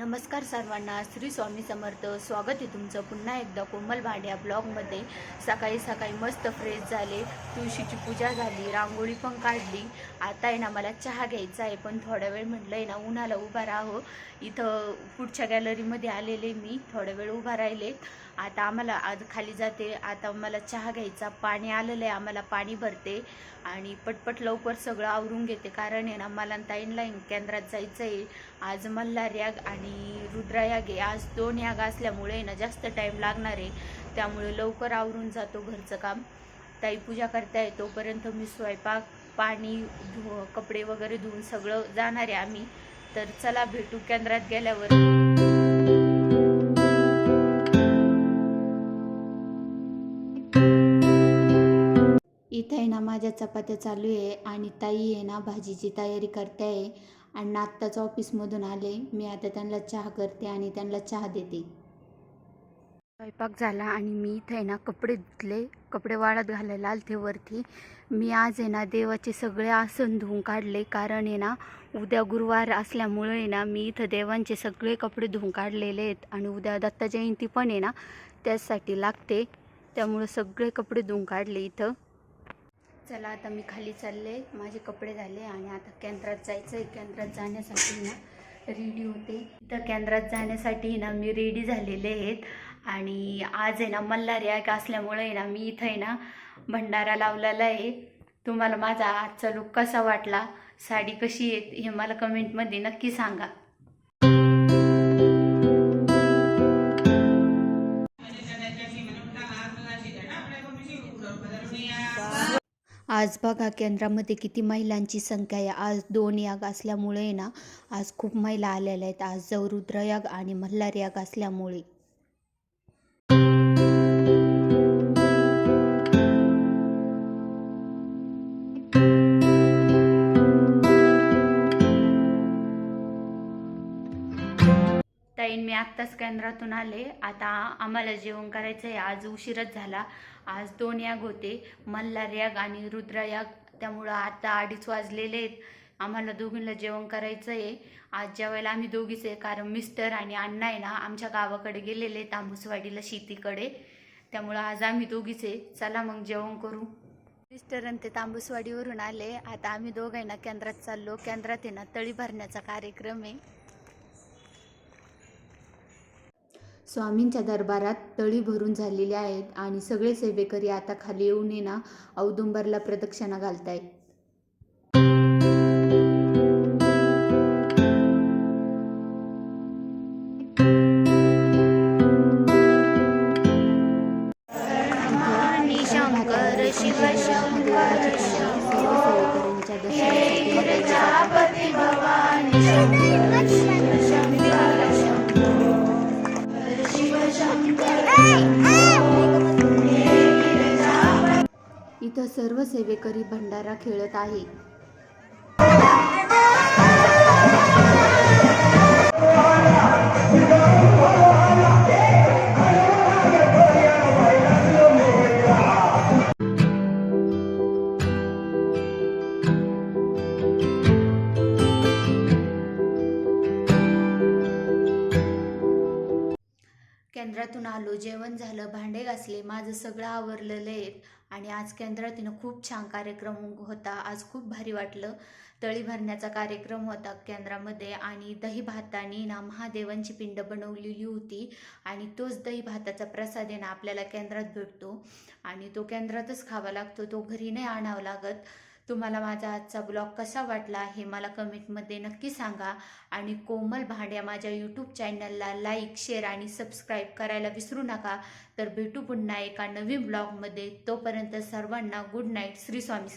नमस्कार सर्वांना श्री स्वामी समर्थ. स्वागत आहे तुमचं पुन्हा एकदा कोमल भांड्या ब्लॉगमध्ये. सकाळी सकाळी मस्त फ्रेश झाले तुळशीची पूजा झाली रांगोळी पण काढली. आता आहे ना मला चहा घ्यायचा आहे पण थोडा वेळ म्हटलं आहे ना उन्हाला उभा राहो. इथं पुढच्या गॅलरीमध्ये आलेले मी थोडा वेळ उभा राहिले. आता आम्हाला आज खाली जाते. आता मला चहा घ्यायचा पाणी आलेलं आहे आम्हाला पाणी भरते. आणि पटपट लवकर सगळं आवरून घेते. कारण आहे ना मला आणि केंद्रात जायचं आहे आज मल्हार याग आणि रुद्रा याग आहे आज दोन याग असल्यामुळे ना जास्त टाईम लागणार आहे. त्यामुळे लवकर आवरून जातो घरचं काम. ताई पूजा करता तोपर्यंत मी स्वयंपाक पाणी धु कपडे वगैरे धुवून सगळं जाणार आहे आम्ही. तर चला भेटू केंद्रात गेल्यावर. इथं आहे ना माझ्या चपात्या चालू आहे आणि ताई आहे ना भाजीची तयारी करते आहे आणि आत्ताच ऑफिसमधून आले. मी आता त्यांना चहा करते आणि त्यांना चहा देते. स्वयंपाक झाला आणि मी इथं आहे ना कपडे धुतले. कपडे वाळत घालायला आलते वरती. मी आज आहे ना देवाचे सगळे आसन धुवून काढले. कारण आहे ना उद्या गुरुवार असल्यामुळे आहे ना मी इथं देवांचे सगळे कपडे धुवून काढलेले आहेत. आणि उद्या दत्त जयंती पण आहे ना त्याचसाठी लागते. त्यामुळे सगळे कपडे धुवून काढले इथं. चला आता मी खाली चालले. माझे कपडे झाले आणि आता केंद्रात जायचं आहे केंद्रात जाण्यासाठी ना रेडी होते. तर केंद्रात जाण्यासाठी ना मी रेडी झालेले आहेत. आणि आज आहे ना मल्हार याग असल्यामुळे ना मी इथं आहे ना भंडारा लावलेला आहे. तुम्हाला माझा आजचा लुक कसा वाटला? साडी कशी आहे हे मला कमेंटमध्ये नक्की सांगा. आज बघा केंद्रामध्ये किती महिलांची संख्या आहे. आज दोन याग असल्यामुळे ना आज खूप महिला आलेल्या आहेत. आज जवरुद्र याग आणि मल्हार याग असल्यामुळे. ताईन मी आत्ताच केंद्रातून आले. आता आम्हाला जेवण करायचं आहे. आज उशीरच झाला. आज दोन याग होते. मल्हार याग आणि रुद्र याग. त्यामुळं आता अडीच वाजलेले आहेत. आम्हाला दोघींना जेवण करायचं आहे. आज जेवायला आम्ही दोघीच आहे कारण मिस्टर आणि अण्णा आहे ना आमच्या गावाकडे गेलेले तांबूसवाडीला शेतीकडे. त्यामुळं आज आम्ही दोघीच आहे. चला मग जेवण करू. मिस्टर आणि ते तांबूसवाडीवरून आले. आता आम्ही दोघांना केंद्रात चाललो. केंद्रात आहे ना तळी भरण्याचा कार्यक्रम आहे. स्वामींच्या दरबारात तळी भरून झालेली आहेत आणि सगळे सेवेकरी आता खाली येऊन ये ना औदुंबरला प्रदक्षिणा घालतायत. दर्शनासाठी इथं सर्व सेवेकरी भंडारा खेळत आहे. केंद्रातून आलो जेवण झालं भांडे घासले माझं सगळं आवरलेलं आहे आणि आज केंद्रातीनं खूप छान कार्यक्रम होता. आज खूप भारी वाटलं. तळी भरण्याचा कार्यक्रम होता केंद्रामध्ये आणि दही भाताने ना महादेवांची पिंड बनवलेली होती आणि तोच दही भाताचा प्रसाद आहे ना आपल्याला केंद्रात भेटतो आणि तो केंद्रातच खावा लागतो तो घरी नाही आणावा लागत. तुम्हाला माझा आजचा ब्लॉग कसा वाटला हे मला कमेंटमध्ये नक्की सांगा. आणि कोमल भांड्या माझ्या यूट्यूब चॅनलला लाईक शेअर आणि सबस्क्राईब करायला विसरू नका. तर भेटू पुन्हा एका नवीन ब्लॉगमध्ये. तोपर्यंत सर्वांना गुड नाईट श्री स्वामी